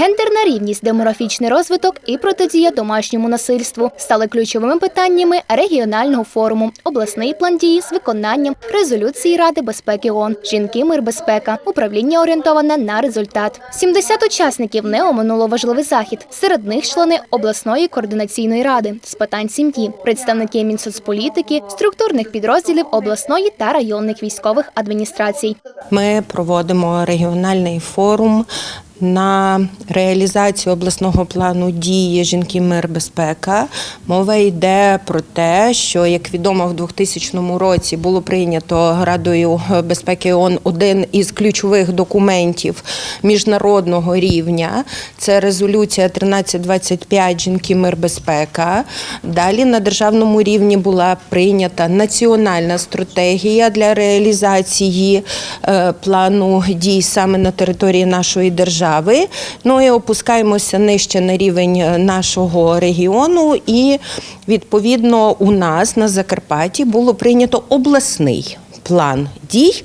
Гендерна рівність, демографічний розвиток і протидія домашньому насильству стали ключовими питаннями регіонального форуму. Обласний план дії з виконанням резолюції Ради безпеки ООН «Жінки, мир, безпека». Управління орієнтоване на результат. 70 учасників не оминуло важливий захід. Серед них члени обласної координаційної ради з питань сім'ї, представники Мінсоцполітики, структурних підрозділів обласної та районних військових адміністрацій. Ми проводимо регіональний форум на реалізацію обласного плану дії Жінки, мир, безпека. Мова йде про те, що як відомо, в 2000 році було прийнято Радою безпеки ООН один із ключових документів міжнародного рівня. Це резолюція 1325 Жінки, мир, безпека. Далі на державному рівні була прийнята національна стратегія для реалізації е, плану дій саме на території нашої держави. Ну і опускаємося нижче на рівень е, нашого регіону, і відповідно у нас на Закарпатті було прийнято обласний план дій.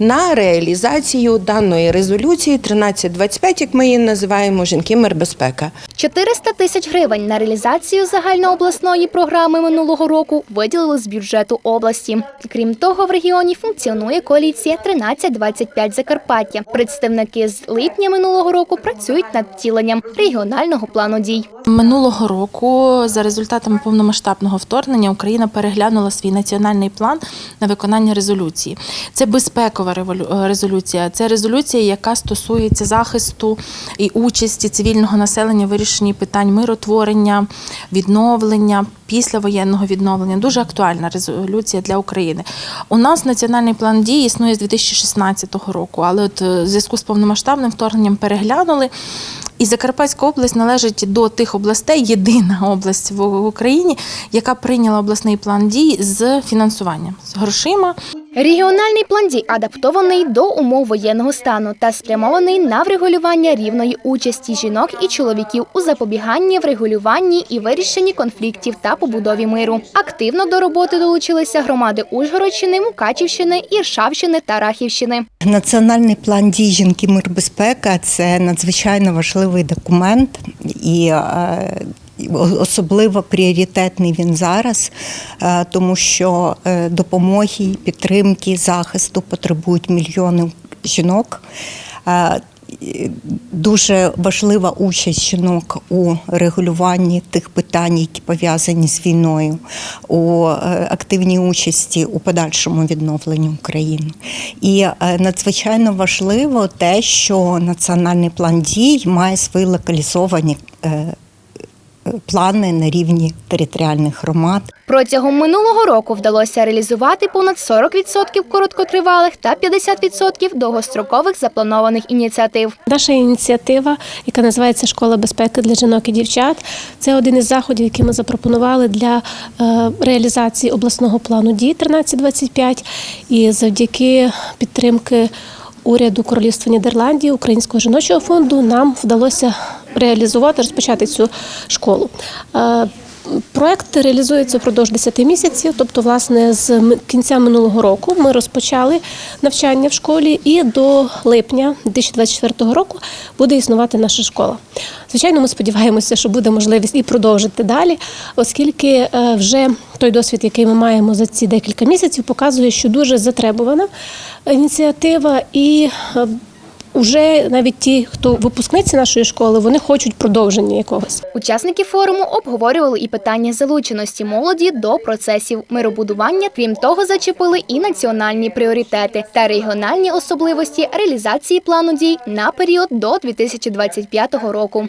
На реалізацію даної резолюції 1325, як ми її називаємо, жінки мир безпека. 400 тисяч гривень на реалізацію загальнообласної програми минулого року виділили з бюджету області. Крім того, в регіоні функціонує коаліція 1325 Закарпаття. Представники з липня минулого року працюють над втіленням регіонального плану дій. Минулого року, за результатами повномасштабного вторгнення, Україна переглянула свій національний план на виконання резолюції. Це безпекова резолюція. Це резолюція, яка стосується захисту і участі цивільного населення вирішенні питань миротворення, відновлення. Післявоєнного відновлення дуже актуальна резолюція для України. У нас національний план дій існує з 2016 року, але от е, в зв'язку з повномасштабним вторгненням переглянули. І Закарпатська область належить до тих областей, єдина область в Україні, яка прийняла обласний план дій з фінансуванням з грошима. Регіональний план дій адаптований до умов воєнного стану та спрямований на врегулювання рівної участі жінок і чоловіків у запобіганні, врегулюванні і вирішенні конфліктів та побудові миру. Активно до роботи долучилися громади Ужгородщини, Мукачівщини, Іршавщини та Рахівщини. Національний план дій жінки мир безпека це надзвичайно важливий документ і е, особливо пріоритетний він зараз, е, тому що е, допомоги, підтримки, захисту потребують мільйони жінок. Е, Дуже важлива участь жінок у регулюванні тих питань, які пов'язані з війною, у активній участі у подальшому відновленні України. І надзвичайно важливо те, що національний план дій має свої локалізовані плани на рівні територіальних громад. Протягом минулого року вдалося реалізувати понад 40% короткотривалих та 50% довгострокових запланованих ініціатив. Наша ініціатива, яка називається Школа безпеки для жінок і дівчат, це один із заходів, які ми запропонували для е, реалізації обласного плану дій 1325. І завдяки підтримки уряду Королівства Нідерландії, Українського жіночого фонду, нам вдалося реалізувати, розпочати цю школу. Е, Проект реалізується впродовж 10 місяців, тобто, власне, з кінця минулого року ми розпочали навчання в школі, і до липня 2024 року буде існувати наша школа. Звичайно, ми сподіваємося, що буде можливість і продовжити далі, оскільки е, вже той досвід, який ми маємо за ці декілька місяців, показує, що дуже затребувана ініціатива і. Уже навіть ті, хто випускниці нашої школи, вони хочуть продовження якогось. Учасники форуму обговорювали і питання залученості молоді до процесів миробудування. Крім того, зачепили і національні пріоритети та регіональні особливості реалізації плану дій на період до 2025 року.